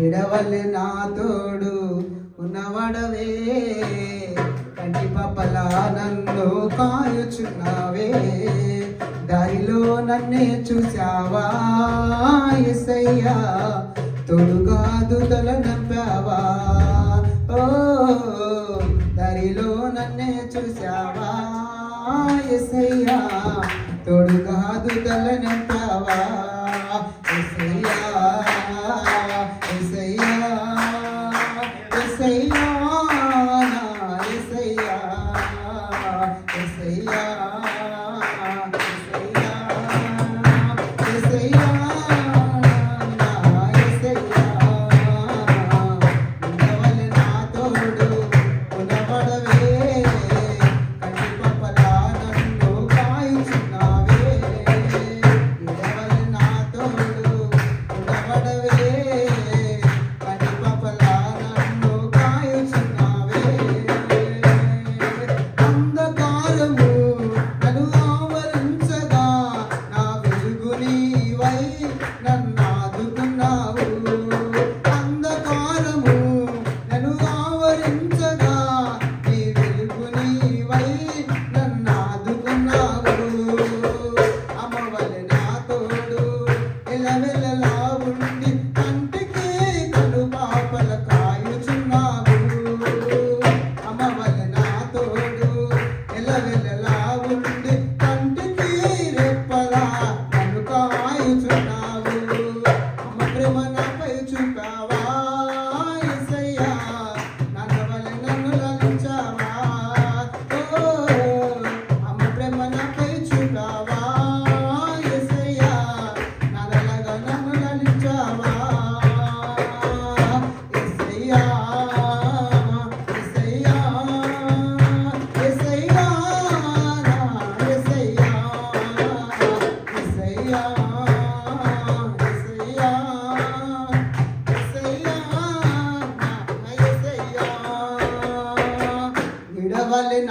విడవల్లే నా తోడు ఉన్నవాడవే. కంటి పపలా నన్ను కాయుచున్నావే దారిలో నన్నే చూసావా ఎసయ్యా తొడుగా దుతల నవ్వావా ఓ దారిలో నన్నే చూసావా ఎసయ్యా తొడుగా దుతల నవ్వావా ಕವಲಿನ